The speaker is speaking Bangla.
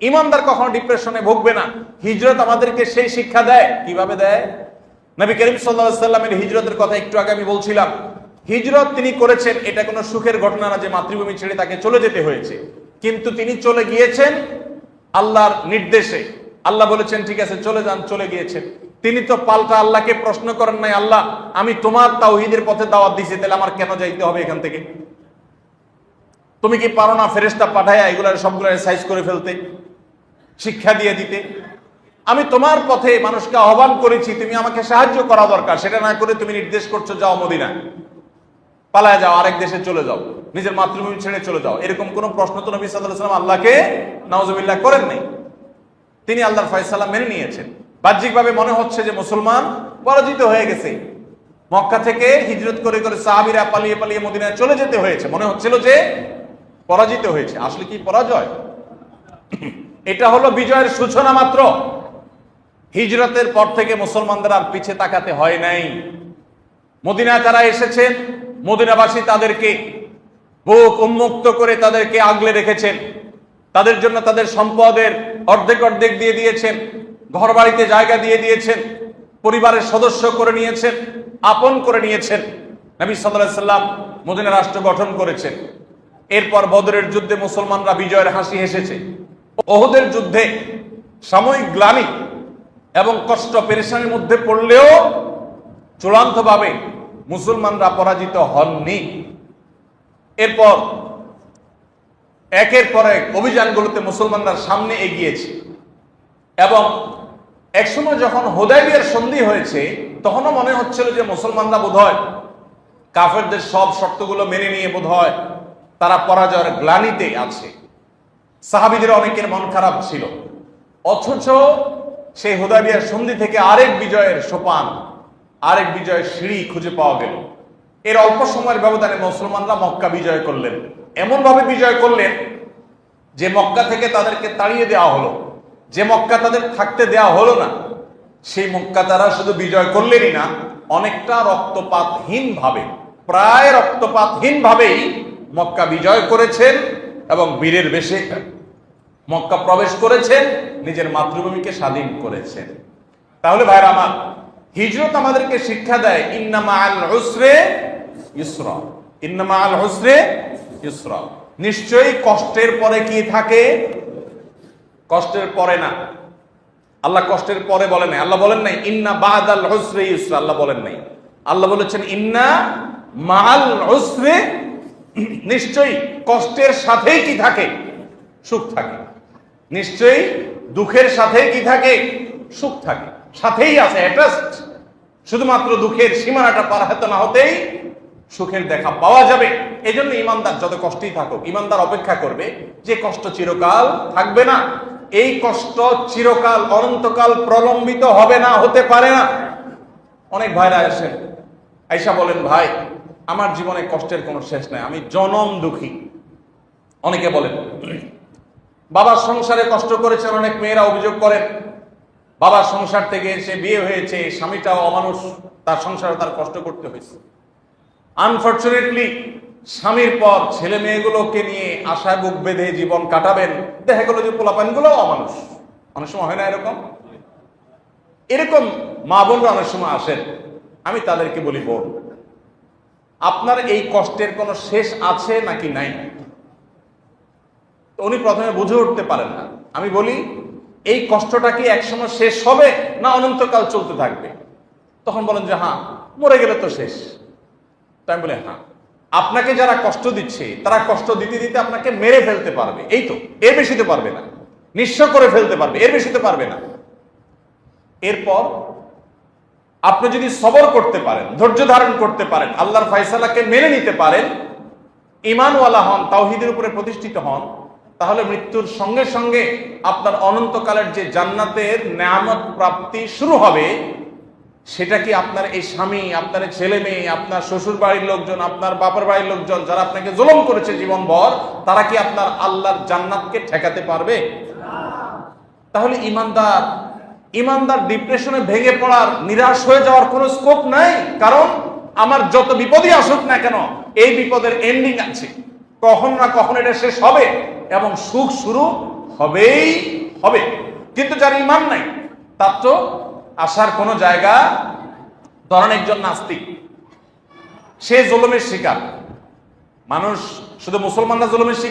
ইমানদার কখনো ডিপ্রেশনে ভুগবে না। হিজরত আমাদেরকে সেই শিক্ষা দেয়। কীভাবে দেয়? নবী করিম সাল্লামের হিজরতের কথা একটু আগে আমি বলছিলাম। হিজরত তিনি করেছেন, এটা কোনো সুখের ঘটনা না যে মাতৃভূমি ছেড়ে তাকে চলে যেতে হয়েছে। কিন্তু তিনি চলে গিয়েছেন আল্লাহর নির্দেশে। আল্লাহ বলেছেন, ঠিক আছে, চলে যান, চলে গিয়েছেন। তিনি তো পাল্টা আল্লাহকে প্রশ্ন করেন নাই, আল্লাহ, আমি তোমার তাওহিদের পথে দাওয়াত দিয়েছি, তাহলে আমার কেন যাইতে হবে এখান থেকে? তুমি কি পারো না ফেরেস্তা পাঠায় এগুলার সবগুলো সাইজ করে ফেলতে? শিক্ষা দিয়ে দিতে। আমি তোমার পথে মানুষকে আহ্বান করেছি, তুমি আমাকে সাহায্য করা দরকার। সেটা না করে তুমি নির্দেশ করছ, যাও মদিনা পালায় যাও, আরেক দেশে চলে যাও। নিজের মাতৃভূমি ছেড়ে চলে যাও। এরকম কোন প্রশ্ন তো নবী সাল্লাম আল্লাহকে নওয়াজবিল্লাহ করেন নাই। তিনি আল্লাহর ফয়সালা মেনে নিয়েছেন। বাহ্যিকভাবে মনে হচ্ছে যে মুসলমান পরাজিত হয়ে গেছে। মক্কা থেকে হিজরত করে করে সাহাবিরা পালিয়ে পালিয়ে মদিনায় চলে যেতে হয়েছে। মনে হচ্ছিল যে পরাজিত হয়েছে। আসলে কি পরাজয়? এটা হলো বিজয়ের সূচনা মাত্র। হিজরতের পর থেকে মুসলমানদের আর পিছে তাকাতে হয় নাই। মদিনায় তারা এসেছেন, মদিনাবাসী তাদেরকে বুক উন্মুক্ত করে তাদেরকে আগলে রেখেছেন। তাদের জন্য তাদের সম্পদের অর্ধেক অর্ধেক দিয়ে দিয়েছেন ঘর বাড়িতে জায়গা দিয়ে দিয়েছেন, পরিবারের সদস্য করে নিয়েছেন, আপন করে নিয়েছেন। নবী সাল্লাহ সাল্লাম মদিনা রাষ্ট্র গঠন করেছেন। এরপর বদরের যুদ্ধে মুসলমানরা বিজয়ের হাসি হেসেছে। ওহদের যুদ্ধে সাময়িক গ্লানি এবং কষ্ট পেরেশানির মধ্যে পড়লেও চূড়ান্তভাবে মুসলমানরা পরাজিত হননি। এরপর একের পর এক অভিযানগুলোতে মুসলমানরা সামনে এগিয়েছে এবং একসময় যখন হোদাইবিয়ার সন্ধি হয়েছে, তখনও মনে হচ্ছিল যে মুসলমানরা বোধহয় কাফেরদের সব শর্তগুলো মেনে নিয়ে বোধহয় তারা পরাজয়ের গ্লানিতে আছে। সাহাবিদের অনেকের মন খারাপ ছিল। অথচ সেই হুদাবিয়ার সন্ধি থেকে আরেক বিজয়ের সোপান, আরেক বিজয়ের সিঁড়ি খুঁজে পাওয়া গেল। এর অল্প সময়ের ব্যবধানে মুসলমানরা মক্কা বিজয় করলেন। এমন ভাবে বিজয় করলেন যে মক্কা থেকে তাদেরকে তাড়িয়ে দেওয়া হলো। যে মক্কা তাদের থাকতে দেওয়া হলো না, সেই মক্কা তারা শুধু বিজয় করলেনই না, অনেকটা রক্তপাতহীন ভাবে প্রায় রক্তপাতহীন ভাবেই মক্কা বিজয় করেছেন এবং বীরের বেশে মক্কা প্রবেশ করেছেন, নিজের মাতৃভূমিকে স্বাধীন করেছেন। তাহলে ভাইরা আমার, হিজরত আমাদেরকে শিক্ষা দেয়, ইন্নামা আল হুসরে ইসরা। ইন্নামা আল হুসরে ইসরা। নিশ্চয়ই কষ্টের পরে কি থাকে? কষ্টের পরে না। আল্লাহ কষ্টের পরে বলেন নাই। আল্লাহ বলেন নাই, ইন্না বাদাল হুসরে ইসরা। আল্লাহ বলেন নাই। আল্লাহ বলেছেন, ইন্না মাল হসরে নিশ্চয়ই কষ্টের সাথেই কি থাকে? সুখ থাকে। নিশ্চয়ই দুঃখের সাথে কি থাকে? সুখ থাকে। সাথেই আছে অ্যাটাচড শুধুমাত্র দুঃখের সীমানাটা পার হতে না হতেই সুখের দেখা পাওয়া যাবে। এই জন্য ইমানদার যত কষ্টই থাকুক, ইমানদার অপেক্ষা করবে যে কষ্ট চিরকাল থাকবে না। এই কষ্ট চিরকাল, অনন্তকাল প্রলম্বিত হবে না, হতে পারে না। অনেক ভাইরা আসেন। আইসা বলেন, ভাই, আমার জীবনে কষ্টের কোনো শেষ নাই, আমি জনম দুঃখী। অনেকে বলেন বাবার সংসারে কষ্ট করেছেন অনেক মেয়েরা অভিযোগ করেন। বাবার সংসার থেকে সে বিয়ে হয়েছে, স্বামীটাও অমানুষ, তার সংসারে তার কষ্ট করতে হয়েছে। আনফর্চুনেটলি স্বামীর পর ছেলে মেয়েগুলোকে নিয়ে আশায় বুক বেঁধে জীবন কাটাবেন। দেখা গেল যে পোলাপানগুলোও অমানুষ। অনেক সময় হয় না এরকম? এরকম মা বোনরা অনেক সময় আসেন। আমি তাদেরকে বলি, বোন, আপনার এই কষ্টের কোনো শেষ আছে নাকি নাই? তো উনি প্রথমে বুঝে উঠতে পারেন না। আমি বলি, এই কষ্টটা কি একসময় শেষ হবে না অনন্তকাল চলতে থাকবে? তখন বলেন যে হ্যাঁ মরে গেলে তো শেষ। তাই আমি বলি হ্যাঁ আপনাকে যারা কষ্ট দিচ্ছে, তারা কষ্ট দিতে দিতে আপনাকে মেরে ফেলতে পারবে। এই তো, এর বেশি তো পারবে না। নিঃস্ব করে ফেলতে পারবে, এর বেশি তো পারবে না। এরপর আপনি যদি সবর করতে পারেন, ধৈর্য ধারণ করতে পারেন, আল্লাহর ফাইসালাকে মেনে নিতে পারেন ইমানওয়ালা হন, তাওহিদের উপরে প্রতিষ্ঠিত হন তাহলে মৃত্যুর সঙ্গে সঙ্গে আপনার অনন্তকালের যে জান্নাতের নেয়ামত প্রাপ্তি শুরু হবে, সেটা কি আপনার এই স্বামী, আপনার ছেলে মেয়ে, আপনার শ্বশুর বাড়ির লোকজন, আপনার বাবার বাড়ির লোকজন যারা আপনাকে জুলুম করেছে জীবনভর, তারা কি আপনার আল্লাহর জান্নাতকে ঠেকাতে পারবে? তাহলে ইমানদার ইমানদার ডিপ্রেশনে ভেঙে পড়ার, নিরাশ হয়ে যাওয়ার কোনো স্কোপ নাই? কারণ আমার যত বিপদই আসুক না কেন, এই বিপদের এন্ডিং আছে। কখন না কখন এটা শেষ হবে? এবং সুখ শুরু হবেই হবে। কিন্তু যার ইমান নাই, তার তো আসার কোনো জায়গা ধরেন একজন নাস্তিক। সে জলমের শিকার। মানুষ শুধু মুসলমানরা জলমের শিকার